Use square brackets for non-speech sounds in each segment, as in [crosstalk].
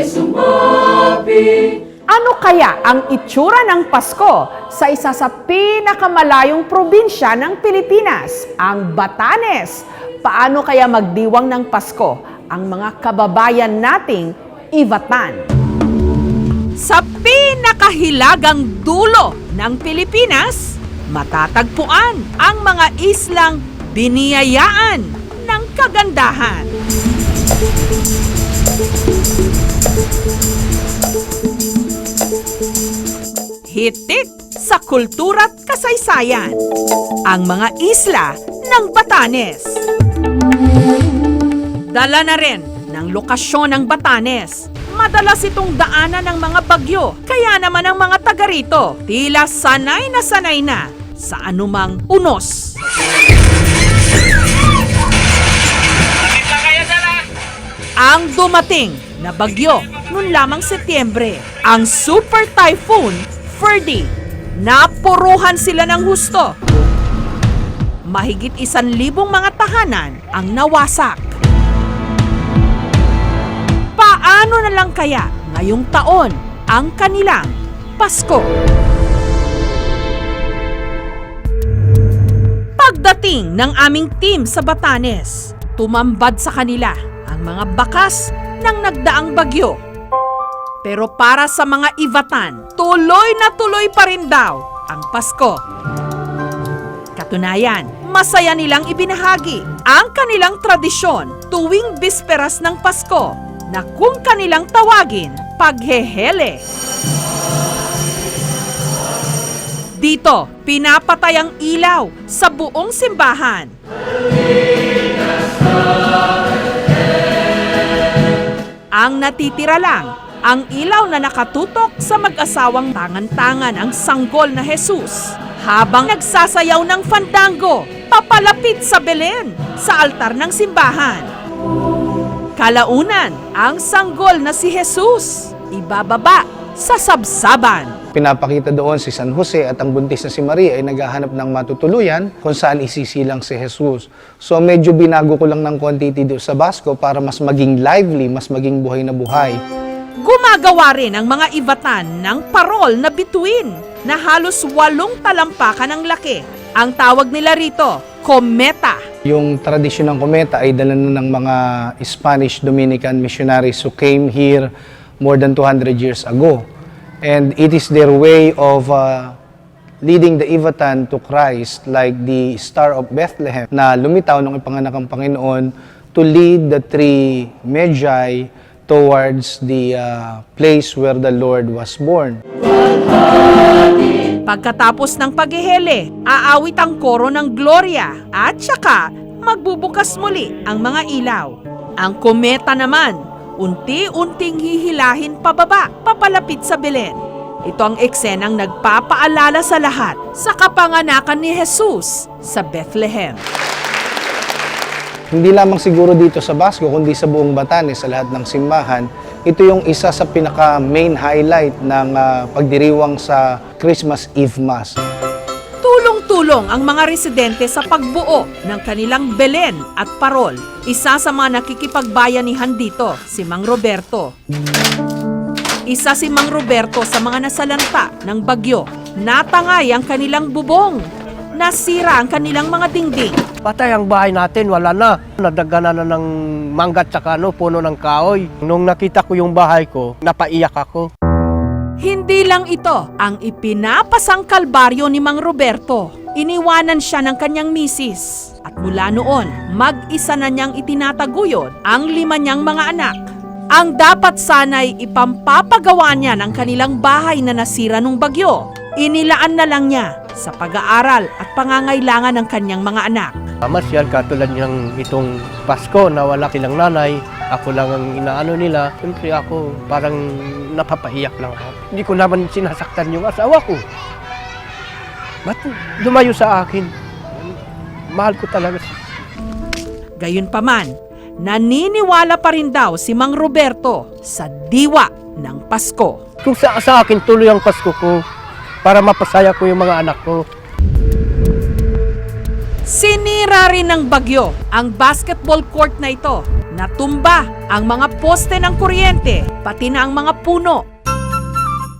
ay sumapi. Ano kaya ang itsura ng Pasko sa isa sa pinakamalayong probinsya ng Pilipinas, ang Batanes? Paano kaya magdiwang ng Pasko ang mga kababayan nating Ivatan? Sa pinakahilagang dulo ng Pilipinas, matatagpuan ang mga islang biniyayaan ng kagandahan. Hitik sa kultura at kasaysayan. Ang mga isla ng Batanes. Dala na rin ng lokasyon ng Batanes. Madalas itong daanan ng mga bagyo. Kaya naman ang mga taga rito, tila sanay na sanay na sa anumang unos. Ang dumating na bagyo noon lamang Setyembre, ang Super Typhoon Ferdy. Napuruhan sila ng husto. Mahigit isan libong mga tahanan ang nawasak. Paano na lang kaya ngayong taon ang kanilang Pasko? Pagdating ng aming team sa Batanes, tumambad sa kanila ang mga bakas ng nagdaang bagyo. Pero para sa mga Ivatan, tuloy na tuloy pa rin daw ang Pasko. Katunayan, masaya nilang ibinahagi ang kanilang tradisyon tuwing bisperas ng Pasko na kung kanilang tawagin, paghehele. Dito, pinapatay ang ilaw sa buong simbahan. Ang natitira lang, ang ilaw na nakatutok sa mag-asawang tangan-tangan ang sanggol na Jesus habang nagsasayaw ng fandango papalapit sa Belen sa altar ng simbahan. Kalaunan, ang sanggol na si Jesus ibababa sa sabsaban. Pinapakita doon si San Jose at ang buntis na si Maria ay naghahanap ng matutuluyan kung saan isisilang si Jesus. So medyo binago ko lang ng konti dito sa Basco para mas maging lively, mas maging buhay na buhay. Gumagawa rin ang mga ibatan ng parol na bituin na halos walong talampakan ang laki. Ang tawag nila rito, kometa. Yung tradisyon ng kometa ay dala ng mga Spanish Dominican missionaries who came here more than 200 years ago. And it is their way of uh, leading the Ivatan to Christ like the Star of Bethlehem na lumitaw nung ipanganak ang Panginoon to lead the three Magi towards the uh, place where the Lord was born. Pagkatapos ng paghihele, aawit ang koro ng Gloria at saka magbubukas muli ang mga ilaw. Ang kometa naman, unti-unting hihilahin pababa, papalapit sa Belen. Ito ang eksenang nagpapaalala sa lahat sa kapanganakan ni Jesus sa Bethlehem. Hindi lamang siguro dito sa Basco, kundi sa buong Batanes, sa lahat ng simbahan, ito yung isa sa pinaka-main highlight ng ah, pagdiriwang sa Christmas Eve Mass. Tulong-tulong ang mga residente sa pagbuo ng kanilang Belen at Parol. Isa sa mga nakikipagbayanihan dito, si Mang Roberto. Isa si Mang Roberto sa mga nasalanta ng bagyo. Natangay ang kanilang bubong. Nasira ang kanilang mga dingding. Patay ang bahay natin, wala na. Nadagana na ng manggat sa ano, puno ng kahoy. Nung nakita ko yung bahay ko, napaiyak ako. Hindi lang ito ang ipinapasang kalbaryo ni Mang Roberto. Iniwanan siya ng kanyang misis. At mula noon, mag-isa na niyang itinataguyod ang lima niyang mga anak. Ang dapat sanay ipampapagawa niya ng kanilang bahay na nasira nung bagyo. Inilaan na lang niya sa pag-aaral at pangangailangan ng kanyang mga anak. Masyal katulad ng itong Pasko na wala silang nanay, ako lang ang inaano nila. Siyempre ako parang napapaiyak lang ako. Hindi ko naman sinasaktan yung asawa ko. Ba't lumayo sa akin? Mahal ko talaga siya. Gayunpaman, naniniwala pa rin daw si Mang Roberto sa diwa ng Pasko. Kung sa, sa akin tuloy ang Pasko ko para mapasaya ko yung mga anak ko. Sinira rin ng bagyo ang basketball court na ito. Natumba ang mga poste ng kuryente, pati na ang mga puno.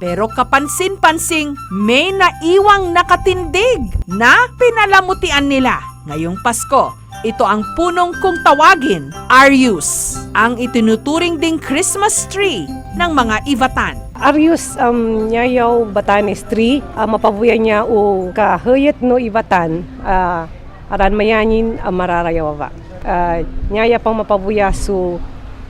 Pero kapansin-pansing may naiwang nakatindig na pinalamutian nila ngayong Pasko. Ito ang punong kung tawagin, Arius, ang itinuturing ding Christmas tree ng mga Ivatan. Arius um, nyayaw batanes tree, uh, mapabuya niya o kahayat no ibatan, uh, aran mayanin uh, mararayawa. Uh, pang mapabuya su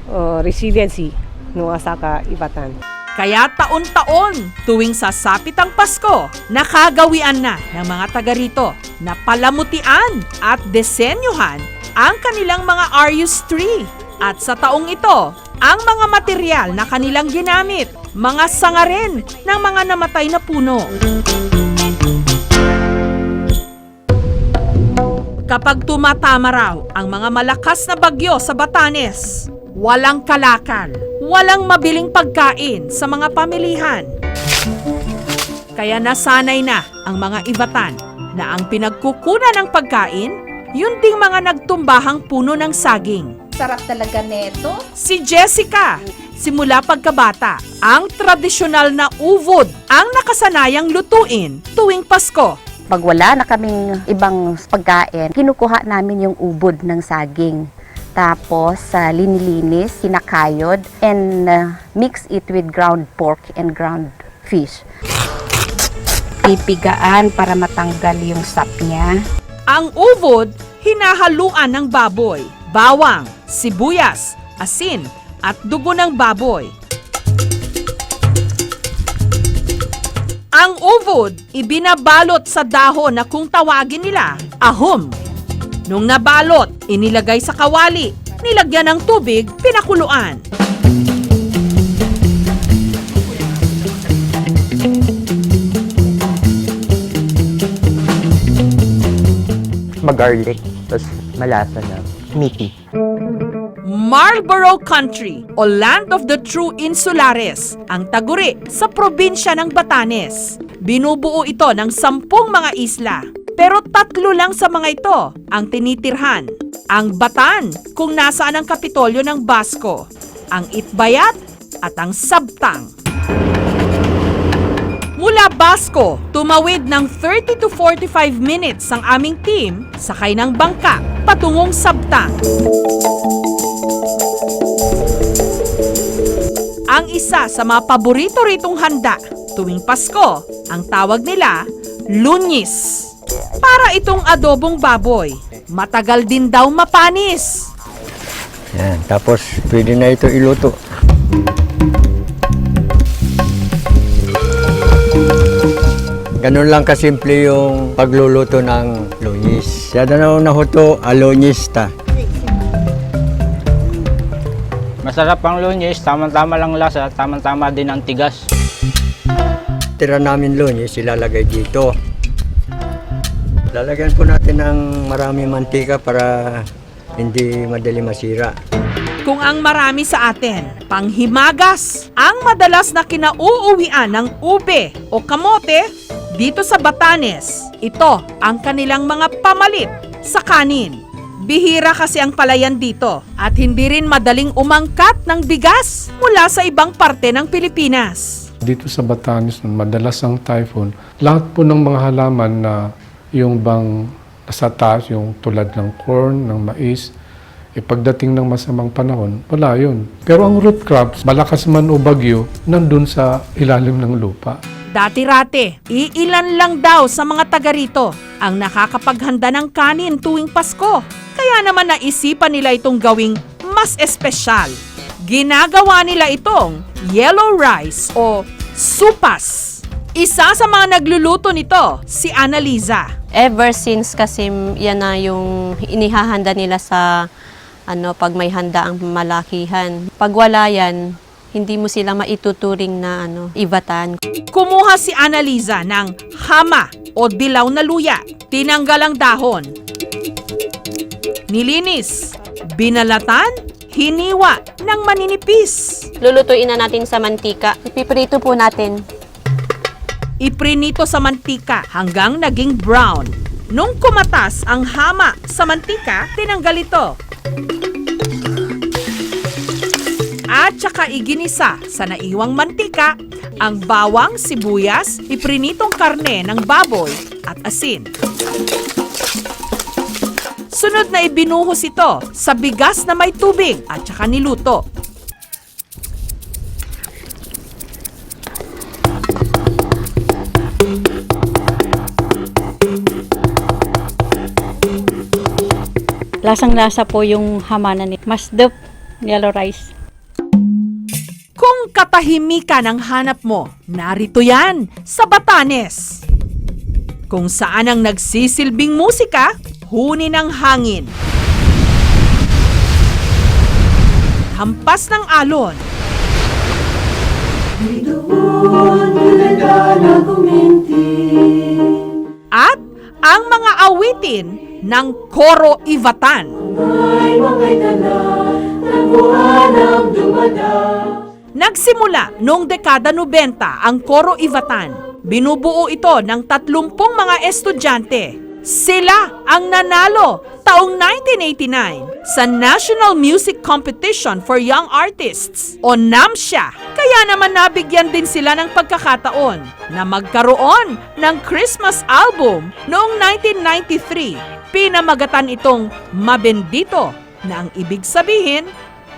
uh, resiliency no asaka ibatan. Kaya taon-taon, tuwing sasapit ang Pasko, nakagawian na ng mga taga rito na palamutian at desenyuhan ang kanilang mga Arius tree. At sa taong ito, ang mga material na kanilang ginamit, mga sanga rin ng mga namatay na puno. Kapag tumatama raw ang mga malakas na bagyo sa Batanes, walang kalakal, walang mabiling pagkain sa mga pamilihan. Kaya nasanay na ang mga ibatan na ang pinagkukunan ng pagkain, yun ding mga nagtumbahang puno ng saging. Sarap talaga neto. Si Jessica, simula pagkabata, ang tradisyonal na uvod ang nakasanayang lutuin tuwing Pasko. Pag wala na kaming ibang pagkain, kinukuha namin yung ubod ng saging. Tapos, sa linilinis, kinakayod, and uh, mix it with ground pork and ground fish. Pipigaan para matanggal yung sap niya. Ang uvod, hinahaluan ng baboy, bawang, sibuyas, asin, at dugo ng baboy. Ang uvod, ibinabalot sa dahon na kung tawagin nila, ahom. Nung nabalot, inilagay sa kawali, nilagyan ng tubig, pinakuluan. mag-garlic, tapos malasa na, meaty. Marlborough Country o Land of the True Insulares ang taguri sa probinsya ng Batanes. Binubuo ito ng sampung mga isla. Pero tatlo lang sa mga ito ang tinitirhan. Ang Batan kung nasaan ang kapitolyo ng Basco, ang Itbayat at ang Sabtang. Mula Basco, tumawid ng 30 to 45 minutes ang aming team sakay ng bangka patungong Sabtang. Ang isa sa mga paborito ritong handa tuwing Pasko, ang tawag nila lunyis. Para itong adobong baboy, matagal din daw mapanis. Yan, tapos pwede na ito iluto. Ganun lang kasimple yung pagluluto ng lunis. Siya na nahuto, alonyista. Masarap ang lunyes, tamang-tama lang lasa, tamang-tama din ang tigas. Tira namin lunis, ilalagay dito. Lalagyan po natin ng marami mantika para hindi madali masira. Kung ang marami sa atin, panghimagas, ang madalas na kinauuwian ng ube o kamote dito sa Batanes. Ito ang kanilang mga pamalit sa kanin. Bihira kasi ang palayan dito at hindi rin madaling umangkat ng bigas mula sa ibang parte ng Pilipinas. Dito sa Batanes, madalas ang typhoon. Lahat po ng mga halaman na yung bang nasa taas, yung tulad ng corn, ng mais, eh pagdating ng masamang panahon, wala yun. Pero ang root crops, malakas man o bagyo, nandun sa ilalim ng lupa. Dati-rate, iilan lang daw sa mga taga rito ang nakakapaghanda ng kanin tuwing Pasko. Kaya naman naisipan nila itong gawing mas espesyal. Ginagawa nila itong yellow rice o supas. Isa sa mga nagluluto nito, si Annaliza. Ever since kasi yan na yung inihahanda nila sa ano pag may handa ang malakihan. Pag wala yan, hindi mo sila maituturing na ano, ibatan. Kumuha si Annaliza ng hama o dilaw na luya. Tinanggal ang dahon. Nilinis. Binalatan. Hiniwa ng maninipis. Lulutuin na natin sa mantika. Ipiprito po natin. Iprinito sa mantika hanggang naging brown. Nung kumatas ang hama sa mantika, tinanggal ito. At saka iginisa sa naiwang mantika ang bawang, sibuyas, iprinitong karne ng baboy at asin. Sunod na ibinuhos ito sa bigas na may tubig at saka niluto. Lasang-lasa po yung hamanan ni Masdep yellow rice. Kung katahimikan ang hanap mo, narito yan sa Batanes. Kung saan ang nagsisilbing musika, huni ng hangin. Hampas ng alon. At ang mga awitin ng Koro Ivatan. Nagsimula noong dekada 90 ang Koro Ivatan. Binubuo ito ng 30 mga estudyante. Sila ang nanalo taong 1989 sa National Music Competition for Young Artists o NAMSIA. Kaya naman nabigyan din sila ng pagkakataon na magkaroon ng Christmas album noong 1993. Pinamagatan itong Mabendito na ang ibig sabihin,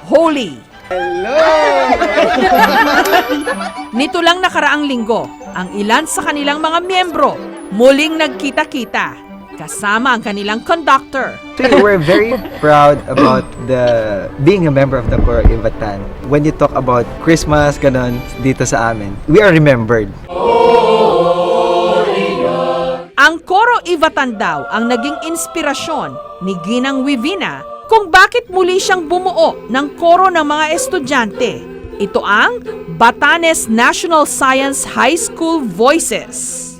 Holy. [laughs] Nito lang nakaraang linggo, ang ilan sa kanilang mga miyembro muling nagkita-kita kasama ang kanilang conductor. We're very proud about the being a member of the Coro Ivatan. When you talk about Christmas, ganon, dito sa amin, we are remembered. Koro Ivatan daw ang naging inspirasyon ni Ginang Wivina kung bakit muli siyang bumuo ng koro ng mga estudyante. Ito ang Batanes National Science High School Voices.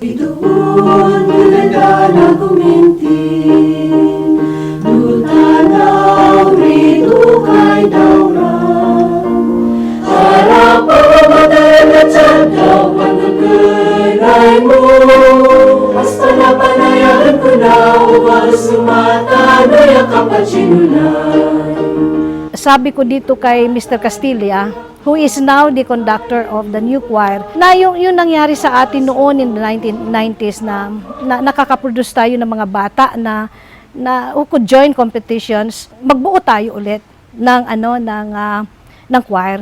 Sabi ko dito kay Mr. Castilla, who is now the conductor of the new choir, na yung, yung nangyari sa atin noon in the 1990s na, na nakakaproduce tayo ng mga bata na na who could join competitions, magbuo tayo ulit ng ano ng ah, ng choir.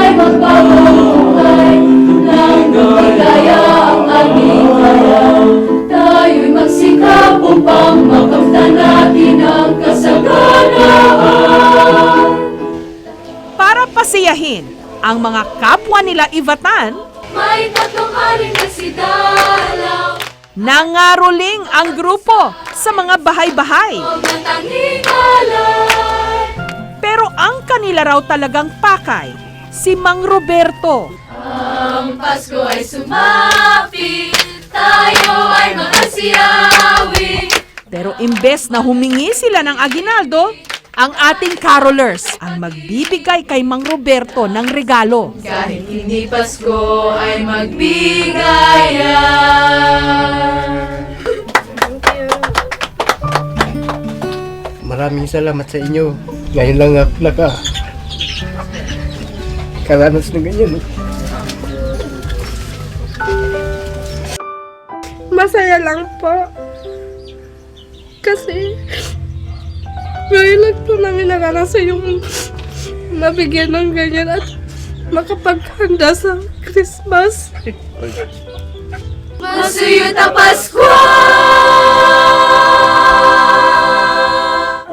ang mga kapwa nila Ivatan, May tatlong haring nagsidalaw nangaroling ang grupo sa mga bahay-bahay. Huwag ng tanging alay Pero ang kanila raw talagang pakay, si Mang Roberto. Ang Pasko ay sumapi Tayo ay makasiyawi Pero imbes na humingi sila ng aginaldo, ang ating carolers ang magbibigay kay Mang Roberto ng regalo. Kahit hindi Pasko ay magbigayan Maraming salamat sa inyo. Ngayon lang ako naka karanas ng ganyan. eh. Masaya lang po. Kasi, ngayon lang po namin naranasan yung mabigyan ng ganyan at makapaghanda sa Christmas. Masuyot ang Pasko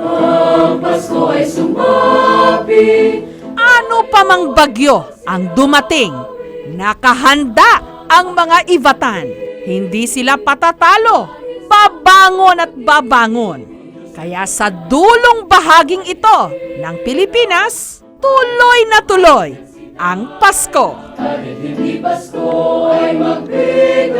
Ang Pasko ay sumapi Ano pa mang bagyo ang dumating, nakahanda ang mga Ivatan. Hindi sila patatalo. Baba babangon at babangon. Kaya sa dulong bahaging ito ng Pilipinas, tuloy na tuloy ang Pasko. Kahit hindi Pasko ay magbigayan.